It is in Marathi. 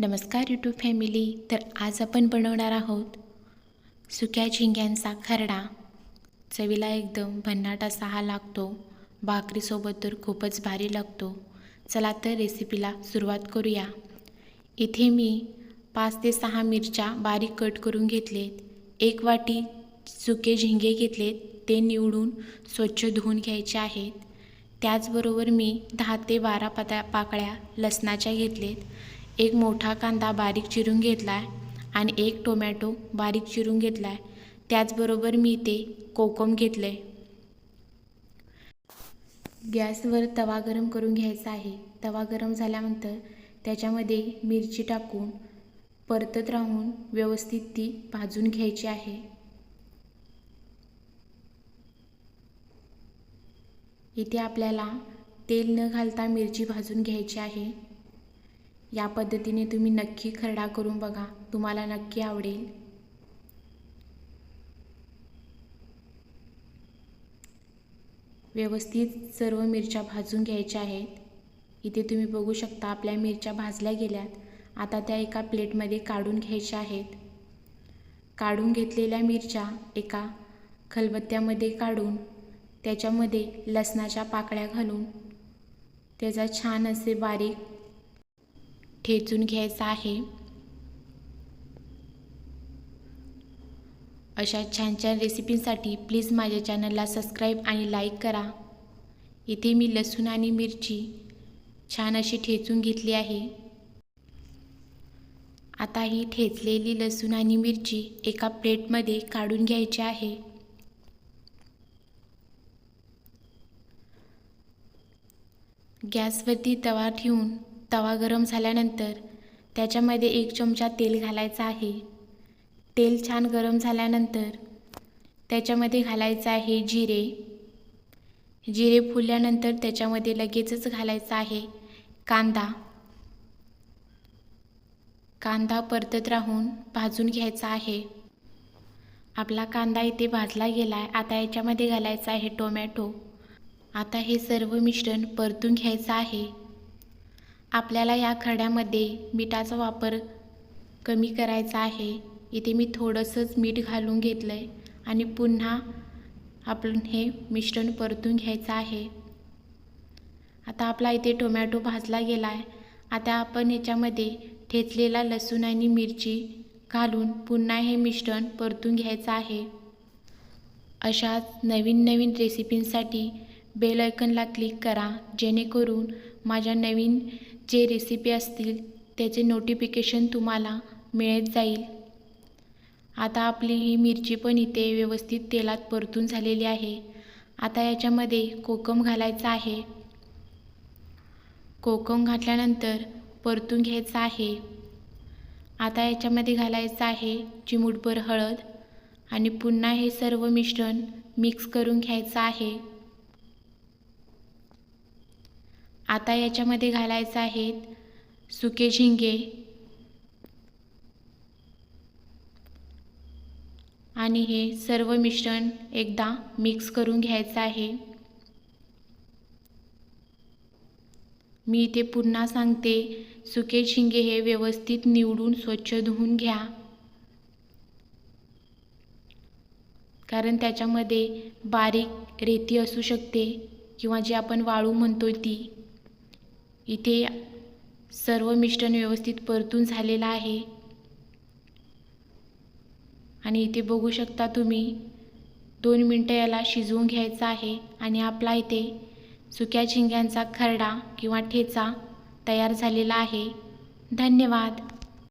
नमस्कार यूट्यूब फॅमिली तर आज आपण बनवणार आहोत सुक्या झिंग्यांचा खरडा. चवीला एकदम भन्नाट असा हा लागतो. भाकरीसोबत तर खूपच भारी लागतो. चला तर रेसिपीला सुरुवात करूया. इथे मी पाच ते सहा मिरच्या बारीक कट करून घेतलेत. एक वाटी सुके झिंगे घेतलेत. ते निवडून स्वच्छ धुवून घ्यायचे आहेत. त्याचबरोबर मी दहा ते बारा पाता पाकळ्या लसणाच्या घेतलेत. एक मोठा कांदा बारीक चिरून घेतला आहे आणि एक टोमॅटो बारीक चिरून घेतला आहे त्याचबरोबर मी ते कोकम घेतलं आहे गॅसवर तवा गरम करून घ्यायचा आहे. तवा गरम झाल्यानंतर त्याच्यामध्ये मिरची टाकून परतत राहून व्यवस्थित ती भाजून घ्यायची आहे. इथे आपल्याला तेल न घालता मिरची भाजून घ्यायची आहे. या पद्धतीने तुम्ही नक्की खरडा करून बघा. तुम्हाला नक्की आवडेल. व्यवस्थित सर्व मिरच्या भाजून घ्यायच्या आहेत. इथे तुम्ही बघू शकता आपल्या मिरच्या भाजल्या गेल्यात. आता त्या एका प्लेटमध्ये काढून घ्यायच्या आहेत. काढून घेतलेल्या मिरच्या एका खलबत्त्यामध्ये काढून त्याच्यामध्ये लसणाच्या पाकळ्या घालून त्याचा छान असे बारीक ठेचून घ्यायचा आहे. अशा छान छान रेसिपींसाठी प्लीज माझ्या चॅनलला सबस्क्राईब आणि लाईक करा. इथे मी लसूण आणि मिरची छान अशी ठेचून घेतली आहे. आता ही ठेचलेली लसूण आणि मिरची एका प्लेटमध्ये काढून घ्यायची आहे. गॅसवरती तवा ठेवून तवा गरम झाल्यानंतर त्याच्यामध्ये एक चमचा तेल घालायचा आहे. तेल छान गरम झाल्यानंतर त्याच्यामध्ये घालायचं आहे जिरे. जिरे फुलल्यानंतर त्याच्यामध्ये लगेचच घालायचा आहे कांदा. कांदा परतत राहून भाजून घ्यायचा आहे. आपला कांदा इथे भाजला गेला आहे आता याच्यामध्ये घालायचा आहे टोमॅटो. आता हे सर्व मिश्रण परतून घ्यायचं आहे. आपल्याला या खड्यामध्ये मिठाचा वापर कमी करायचा आहे. इथे मी थोडंसंच मीठ घालून घेतलं आहे आणि पुन्हा आपण हे मिश्रण परतून घ्यायचं आहे. आता आपला इथे टोमॅटो भाजला गेला आहे आता आपण याच्यामध्ये ठेचलेला लसूण आणि मिरची घालून पुन्हा हे मिश्रण परतून घ्यायचं आहे. अशाच नवीन नवीन रेसिपींसाठी बेल आयकनला क्लिक करा जेणेकरून माझ्या नवीन जे रेसिपी असतील त्याचे नोटिफिकेशन तुम्हाला मिळत जाईल. आता आपली ही मिरची पण इथे व्यवस्थित तेलात परतून झालेली आहे. आता याच्यामध्ये कोकम घालायचं आहे. कोकम घातल्यानंतर परतून घ्यायचं आहे. आता याच्यामध्ये घालायचं आहे चिमूटभर हळद आणि पुन्हा हे सर्व मिश्रण मिक्स करून घ्यायचं आहे. आता याच्यामध्ये घालायचं आहेत सुके झिंगे आणि हे सर्व मिश्रण एकदा मिक्स करून घ्यायचं आहे. मी इथे पुन्हा सांगते सुके झिंगे हे व्यवस्थित निवडून स्वच्छ धुवून घ्या. कारण त्याच्यामध्ये बारीक रेती असू शकते किंवा जी आपण वाळू म्हणतो ती. इथे सर्व मिश्रण व्यवस्थित परतून झालेलं आहे. आणि इथे बघू शकता तुम्ही दोन मिनटं याला शिजवून घ्यायचं आहे आणि आपला इथे सुक्या झिंग्यांचा खरडा किंवा ठेचा तयार झालेला आहे. धन्यवाद.